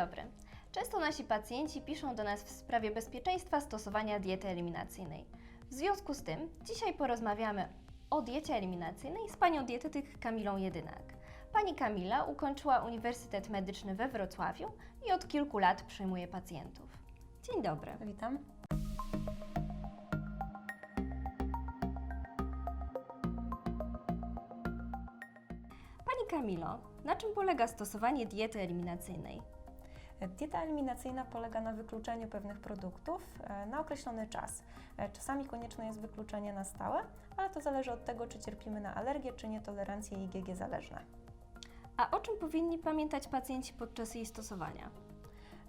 dobry. Często nasi pacjenci piszą do nas w sprawie bezpieczeństwa stosowania diety eliminacyjnej. W związku z tym dzisiaj porozmawiamy o diecie eliminacyjnej z panią dietetyk Kamilą Jedynak. Pani Kamila ukończyła Uniwersytet Medyczny we Wrocławiu i od kilku lat przyjmuje pacjentów. Dzień dobry. Witam. Pani Kamilo, na czym polega stosowanie diety eliminacyjnej? Dieta eliminacyjna polega na wykluczeniu pewnych produktów e, na określony czas. E, Czasami konieczne jest wykluczenie na stałe, ale to zależy od tego, czy cierpimy na alergię, czy nietolerancje IgG zależne. A o czym powinni pamiętać pacjenci podczas jej stosowania?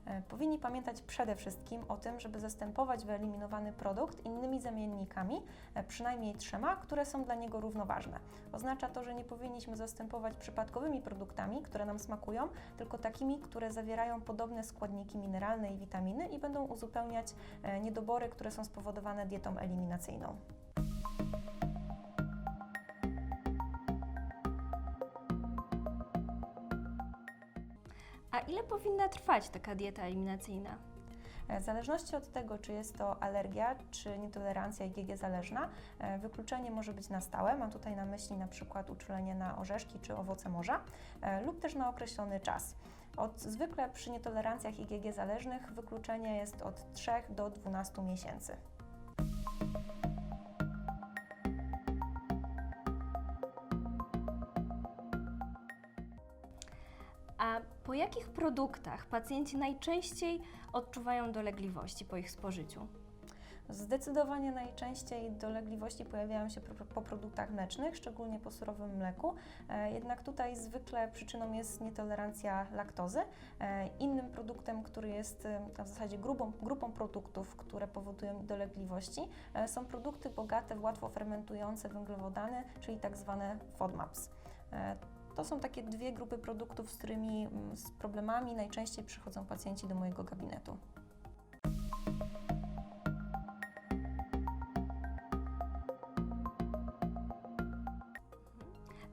E, Powinni pamiętać przede wszystkim o tym, żeby zastępować wyeliminowany produkt innymi zamiennikami, e, przynajmniej trzema, które są dla niego równoważne. Oznacza to, że nie powinniśmy zastępować przypadkowymi produktami, które nam smakują, tylko takimi, które zawierają podobne składniki mineralne i witaminy i będą uzupełniać e, niedobory, które są spowodowane dietą eliminacyjną. A ile powinna trwać taka dieta eliminacyjna? E, W zależności od tego, czy jest to alergia, czy nietolerancja IgG zależna, e, wykluczenie może być na stałe. Mam tutaj na myśli na przykład uczulenie na orzeszki czy owoce morza, e, lub też na określony czas. Od, zwykle przy nietolerancjach IgG zależnych wykluczenie jest od 3 do 12 miesięcy. Po jakich produktach pacjenci najczęściej odczuwają dolegliwości po ich spożyciu? Zdecydowanie najczęściej dolegliwości pojawiają się po, produktach mlecznych, szczególnie po surowym mleku. E, jednak tutaj zwykle przyczyną jest nietolerancja laktozy. E, innym produktem, który jest e, w zasadzie grupą, grupą produktów, które powodują dolegliwości, są produkty bogate w łatwo fermentujące węglowodany, czyli tak zwane FODMAPs. To są takie dwie grupy produktów, z którymi mm, z problemami najczęściej przychodzą pacjenci do mojego gabinetu.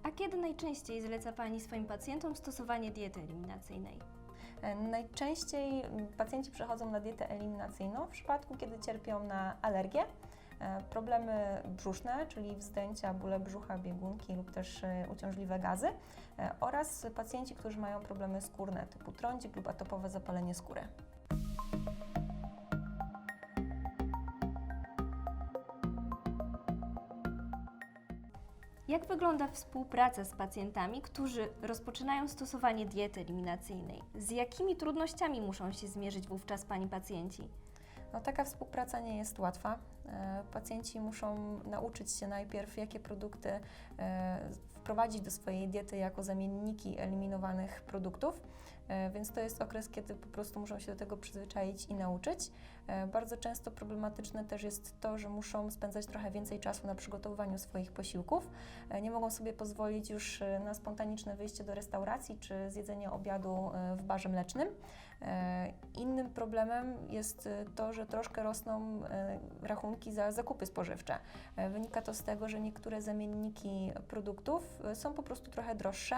A kiedy najczęściej zleca Pani swoim pacjentom stosowanie diety eliminacyjnej? E, Najczęściej m, pacjenci przechodzą na dietę eliminacyjną w przypadku, kiedy cierpią na alergię, problemy brzuszne, czyli wzdęcia, bóle brzucha, biegunki lub też e, uciążliwe gazy e, oraz pacjenci, którzy mają problemy skórne typu trądzik lub atopowe zapalenie skóry. Jak wygląda współpraca z pacjentami, którzy rozpoczynają stosowanie diety eliminacyjnej? Z jakimi trudnościami muszą się zmierzyć wówczas Pani pacjenci? No, taka współpraca nie jest łatwa. E, Pacjenci muszą nauczyć się najpierw, jakie produkty e, wprowadzić do swojej diety jako zamienniki eliminowanych produktów, E, więc to jest okres, kiedy po prostu muszą się do tego przyzwyczaić i nauczyć. Bardzo często problematyczne też jest to, że muszą spędzać trochę więcej czasu na przygotowywaniu swoich posiłków. Nie mogą sobie pozwolić już na spontaniczne wyjście do restauracji czy zjedzenie obiadu w barze mlecznym. E, Innym problemem jest e, to, że troszkę rosną e, rachunki za zakupy spożywcze. Wynika to z tego, że niektóre zamienniki produktów są po prostu trochę droższe.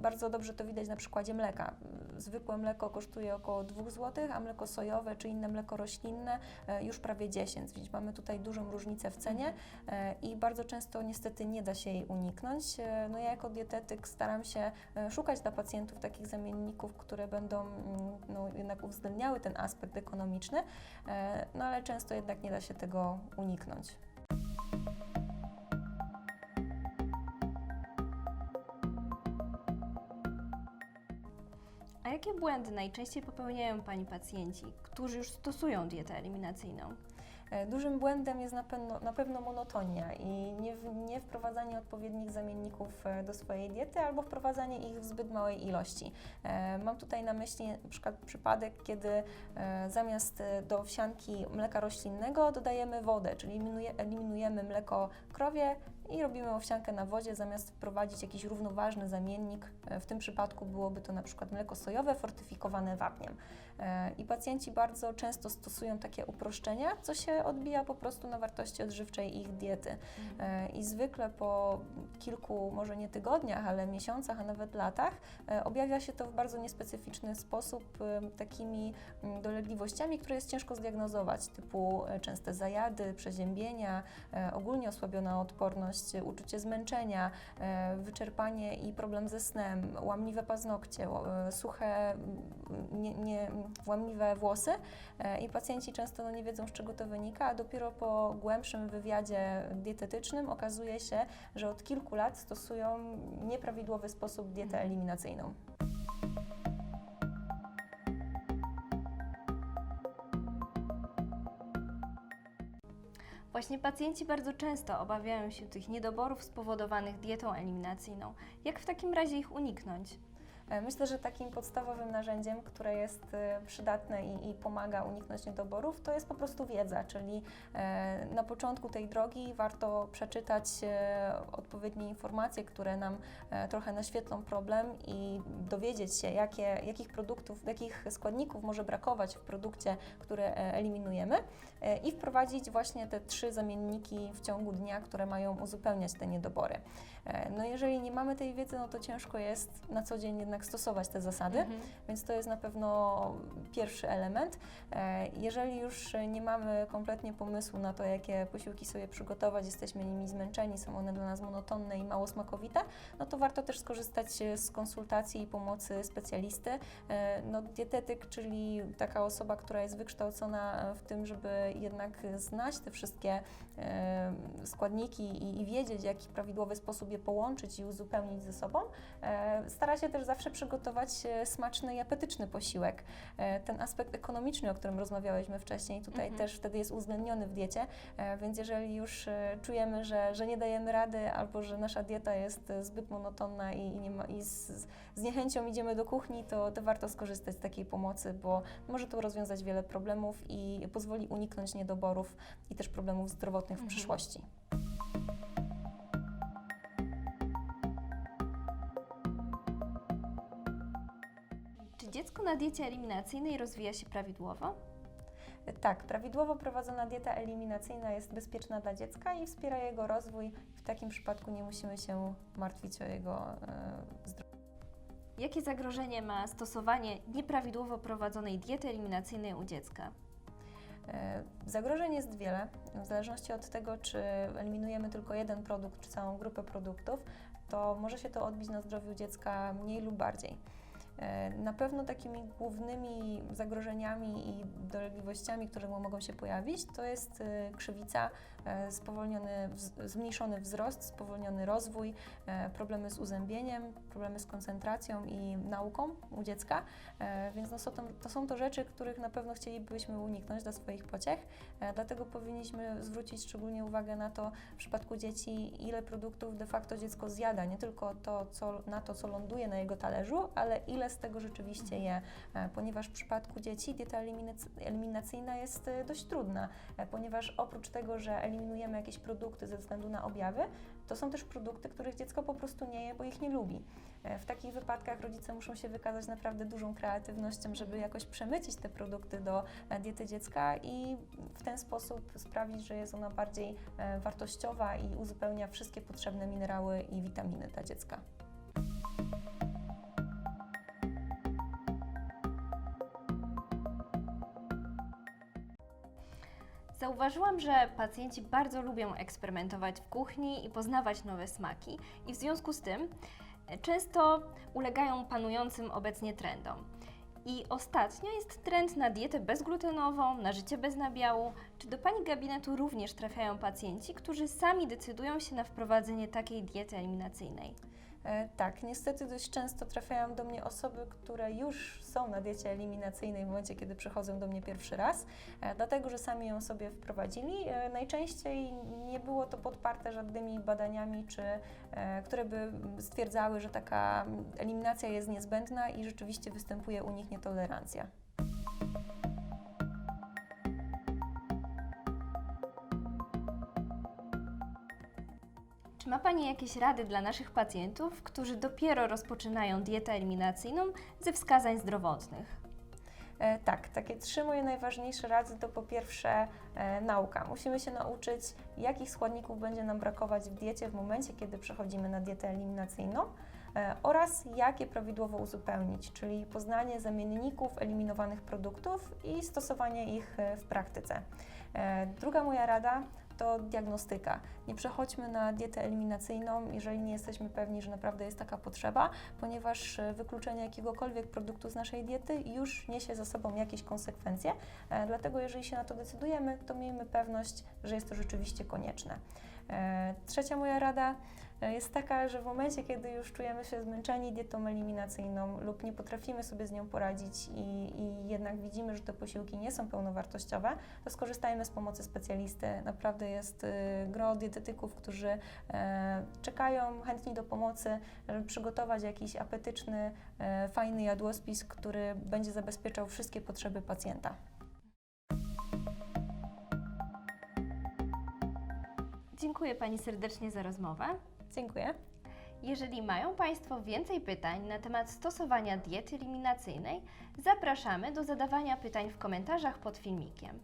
Bardzo dobrze to widać na przykładzie mleka. Zwykłe mleko kosztuje około 2 zł, a mleko sojowe czy inne mleko roślinne już prawie 10. Więc mamy tutaj dużą różnicę w cenie e, i bardzo często niestety nie da się jej uniknąć. No ja jako dietetyk staram się szukać dla pacjentów takich zamienników, które będą mm, no, jednak uwzględniały ten aspekt ekonomiczny, e, no ale często jednak nie da się tego uniknąć. A jakie błędy najczęściej popełniają Pani pacjenci, którzy już stosują dietę eliminacyjną? E, Dużym błędem jest na pewno, na pewno monotonia i nie, nie wprowadzanie odpowiednich zamienników e, do swojej diety albo wprowadzanie ich w zbyt małej ilości. E, Mam tutaj na myśli na przykład przypadek, kiedy zamiast do wsianki mleka roślinnego dodajemy wodę, czyli eliminuje- eliminujemy mleko krowie i robimy owsiankę na wodzie, zamiast wprowadzić jakiś równoważny zamiennik. W tym przypadku byłoby to na przykład mleko sojowe fortyfikowane wapniem. I pacjenci bardzo często stosują takie uproszczenia, co się odbija po prostu na wartości odżywczej ich diety. E, I zwykle po kilku, może nie tygodniach, ale miesiącach, a nawet latach, e, objawia się to w bardzo niespecyficzny sposób e, takimi mm, dolegliwościami, które jest ciężko zdiagnozować, typu e, częste zajady, przeziębienia, ogólnie osłabiona odporność, uczucie zmęczenia, wyczerpanie i problem ze snem, łamliwe paznokcie, suche, mm, nie, nie, łamliwe włosy e, i pacjenci często no, nie wiedzą, z czego to wynika, a dopiero po głębszym wywiadzie dietetycznym okazuje się, że od kilku lat stosują nieprawidłowy sposób dietę eliminacyjną. Właśnie pacjenci bardzo często obawiają się tych niedoborów spowodowanych dietą eliminacyjną. Jak w takim razie ich uniknąć? E, Myślę, że takim podstawowym narzędziem, które jest e, przydatne i, i pomaga uniknąć niedoborów, to jest po prostu wiedza, czyli e, na początku tej drogi warto przeczytać odpowiednie informacje, które nam trochę naświetlą problem i dowiedzieć się, jakie, jakich produktów, jakich składników może brakować w produkcie, który eliminujemy i wprowadzić właśnie te trzy zamienniki w ciągu dnia, które mają uzupełniać te niedobory. No jeżeli nie mamy tej wiedzy, no to ciężko jest na co dzień jednak stosować te zasady, Mhm. więc to jest na pewno pierwszy element. E, Jeżeli już nie mamy kompletnie pomysłu na to, jakie posiłki sobie przygotować, jesteśmy nimi zmęczeni, są one dla nas monotonne i mało smakowite, no to warto też skorzystać z konsultacji i pomocy specjalisty. E, No, dietetyk, czyli taka osoba, która jest wykształcona w tym, żeby jednak znać te wszystkie e, składniki i, i wiedzieć, w jaki prawidłowy sposób je połączyć i uzupełnić ze sobą, stara się też zawsze przygotować e, smaczny i apetyczny posiłek. E, Ten aspekt ekonomiczny, o którym rozmawiałyśmy wcześniej, tutaj Mhm. też wtedy jest uwzględniony w diecie, e, więc jeżeli już czujemy, że, że nie dajemy rady albo że nasza dieta jest zbyt monotonna i, i, ma, i z, z niechęcią idziemy do kuchni, to, to warto skorzystać z takiej pomocy, bo może to rozwiązać wiele problemów i pozwoli uniknąć niedoborów i też problemów zdrowotnych w Mhm. przyszłości. Dziecko na diecie eliminacyjnej rozwija się prawidłowo? Tak, prawidłowo prowadzona dieta eliminacyjna jest bezpieczna dla dziecka i wspiera jego rozwój. W takim przypadku nie musimy się martwić o jego e, zdrowie. Jakie zagrożenie ma stosowanie nieprawidłowo prowadzonej diety eliminacyjnej u dziecka? E, Zagrożeń jest wiele, w zależności od tego, czy eliminujemy tylko jeden produkt, czy całą grupę produktów, to może się to odbić na zdrowiu dziecka mniej lub bardziej. E, Na pewno takimi głównymi zagrożeniami i dolegliwościami, które mogą się pojawić, to jest e, krzywica, e, spowolniony, zmniejszony wzrost, spowolniony rozwój, problemy z uzębieniem, problemy z koncentracją i nauką u dziecka. Więc no to, są to rzeczy, których na pewno chcielibyśmy uniknąć dla swoich pociech, dlatego powinniśmy zwrócić szczególnie uwagę na to w przypadku dzieci, ile produktów de facto dziecko zjada, nie tylko to, co, na to, co ląduje na jego talerzu, ale ile z tego rzeczywiście je, e, ponieważ w przypadku dzieci dieta eliminac- eliminacyjna jest e, dość trudna, e, ponieważ oprócz tego, że eliminujemy jakieś produkty ze względu na objawy, to są też produkty, których dziecko po prostu nie je, bo ich nie lubi. W takich wypadkach rodzice muszą się wykazać naprawdę dużą kreatywnością, żeby jakoś przemycić te produkty do diety dziecka i w ten sposób sprawić, że jest ona bardziej wartościowa i uzupełnia wszystkie potrzebne minerały i witaminy dla dziecka. Zauważyłam, że pacjenci bardzo lubią eksperymentować w kuchni i poznawać nowe smaki, i w związku z tym e, często ulegają panującym obecnie trendom. I ostatnio jest trend na dietę bezglutenową, na życie bez nabiału. Czy do Pani gabinetu również trafiają pacjenci, którzy sami decydują się na wprowadzenie takiej diety eliminacyjnej? E, Tak, niestety dość często trafiają do mnie osoby, które już są na diecie eliminacyjnej w momencie, kiedy przychodzą do mnie pierwszy raz, e, dlatego że sami ją sobie wprowadzili. E, Najczęściej nie było to podparte żadnymi badaniami, czy, które by stwierdzały, że taka eliminacja jest niezbędna i rzeczywiście występuje u nich nietolerancja. Ma Pani jakieś rady dla naszych pacjentów, którzy dopiero rozpoczynają dietę eliminacyjną ze wskazań zdrowotnych? E, tak, takie trzy moje najważniejsze rady to po pierwsze e, nauka. Musimy się nauczyć, jakich składników będzie nam brakować w diecie w momencie, kiedy przechodzimy na dietę eliminacyjną e, oraz jak je prawidłowo uzupełnić, czyli poznanie zamienników eliminowanych produktów i stosowanie ich e, w praktyce. E, druga moja rada to diagnostyka. Nie przechodźmy na dietę eliminacyjną, jeżeli nie jesteśmy pewni, że naprawdę jest taka potrzeba, ponieważ e, wykluczenie jakiegokolwiek produktu z naszej diety już niesie za sobą jakieś konsekwencje. E, Dlatego, jeżeli się na to decydujemy, to miejmy pewność, że jest to rzeczywiście konieczne. E, Trzecia moja rada e, jest taka, że w momencie, kiedy już czujemy się zmęczeni dietą eliminacyjną lub nie potrafimy sobie z nią poradzić i, i jednak widzimy, że te posiłki nie są pełnowartościowe, to skorzystajmy z pomocy specjalisty. Naprawdę jest y, gro dietetyków, którzy e, czekają chętni do pomocy, żeby przygotować jakiś apetyczny, fajny jadłospis, który będzie zabezpieczał wszystkie potrzeby pacjenta. Dziękuję Pani serdecznie za rozmowę. Dziękuję. Jeżeli mają Państwo więcej pytań na temat stosowania diety eliminacyjnej, zapraszamy do zadawania pytań w komentarzach pod filmikiem.